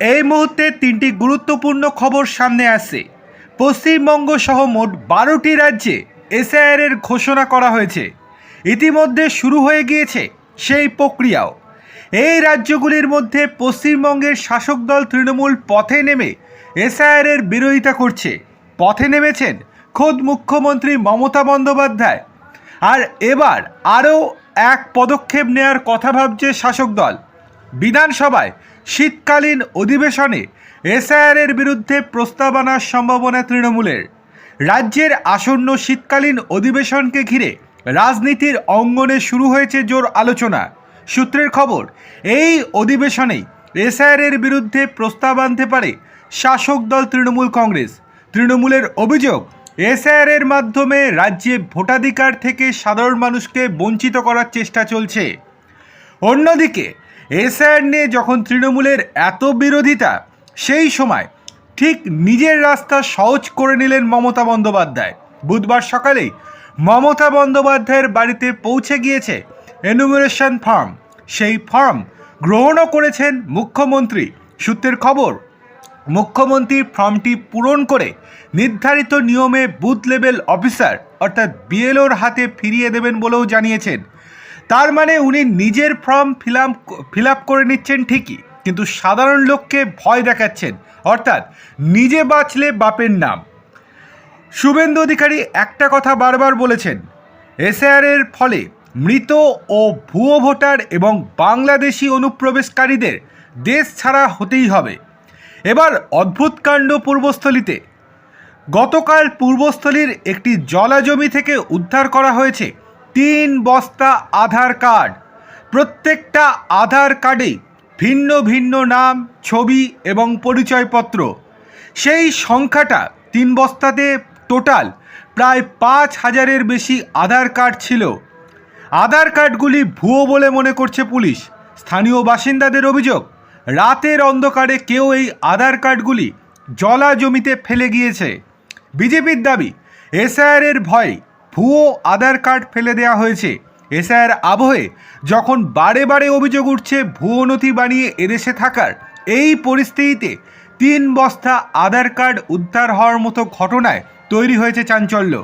এই মুহূর্তে তিনটি গুরুত্বপূর্ণ খবর সামনে আসছে পশ্চিমবঙ্গ সহ মোট বারোটি রাজ্যে এসআইআর এর ঘোষণা করা হয়েছে। ইতিমধ্যে শুরু হয়ে গিয়েছে সেই প্রক্রিয়াও। এই রাজ্যগুলির মধ্যে পশ্চিমবঙ্গের শাসক দল তৃণমূল পথে নেমে এসআইআর এর বিরোধিতা করছে। পথে নেমেছেন খোদ মুখ্যমন্ত্রী মমতা বন্দ্যোপাধ্যায়। আর এবার আরও এক পদক্ষেপ নেয়ার কথা ভাবছে শাসক দল। বিধানসভায় শীতকালীন অধিবেশনে এসআইআরের বিরুদ্ধে প্রস্তাব আনার সম্ভাবনা তৃণমূলের। রাজ্যের আসন্ন শীতকালীন অধিবেশনকে ঘিরে রাজনীতির অঙ্গনে শুরু হয়েছে জোর আলোচনা। সূত্রের খবর, এই অধিবেশনেই এসআইআরের বিরুদ্ধে প্রস্তাব আনতে পারে শাসক দল তৃণমূল কংগ্রেস। তৃণমূলের অভিযোগ, এসআইআরের মাধ্যমে রাজ্যে ভোটাধিকার থেকে সাধারণ মানুষকে বঞ্চিত করার চেষ্টা চলছে। অন্যদিকে এসআইআর নিয়ে যখন তৃণমূলের এত বিরোধিতা, সেই সময় ঠিক নিজের রাস্তা সহজ করে নিলেন মমতা বন্দ্যোপাধ্যায়। বুধবার সকালেই মমতা বন্দ্যোপাধ্যায়ের বাড়িতে পৌঁছে গিয়েছে এনুমারেশন ফর্ম সেই ফর্ম গ্রহণও করেছেন মুখ্যমন্ত্রী। সূত্রের খবর, মুখ্যমন্ত্রী ফর্মটি পূরণ করে নির্ধারিত নিয়মে বুথ লেভেল অফিসার, অর্থাৎ বিএলওর হাতে ফিরিয়ে দেবেন বলেও জানিয়েছেন। তার মানে উনি নিজের ফর্ম ফিল ফিল আপ করে নিচ্ছেন ঠিকই, কিন্তু সাধারণ লোককে ভয় দেখাচ্ছেন। অর্থাৎ নিজে বাঁচলে বাপের নাম। শুভেন্দু অধিকারী একটা কথা বারবার বলেছেন এসআর এর ফলে মৃত ও ভুয়ো ভোটার এবং বাংলাদেশি অনুপ্রবেশকারীদের দেশ ছাড়া হতেই হবে। এবার অদ্ভুত কাণ্ড পূর্বস্থলীতে। গতকাল পূর্বস্থলীর একটি জলাজমি থেকে উদ্ধার করা হয়েছে। তিন বস্তা আধার কার্ড। প্রত্যেকটা আধার কার্ডেই ভিন্ন ভিন্ন নাম, ছবি এবং পরিচয়পত্র। সেই সংখ্যাটা তিন বস্তাতে টোটাল প্রায় পাঁচ হাজারের বেশি আধার কার্ড ছিল। আধার কার্ডগুলি ভুয়ো বলে মনে করছে পুলিশ। স্থানীয় বাসিন্দাদের অভিযোগ, রাতের অন্ধকারে কেউ এই আধার কার্ডগুলি জলা জমিতে ফেলে গিয়েছে। বিজেপির দাবি এসআইআর এর ভয়ে ভুয়ো আধার কার্ড ফেলে দেওয়া হয়েছে। এসআইআর আবহে যখন বারে বারে অভিযোগ উঠছে, ভুয়ো নথি বানিয়ে এদেশে থাকার। এই পরিস্থিতিতে তিন বস্তা আধার কার্ড উদ্ধার হওয়ার মতো ঘটনায় তৈরি হয়েছে চাঞ্চল্য।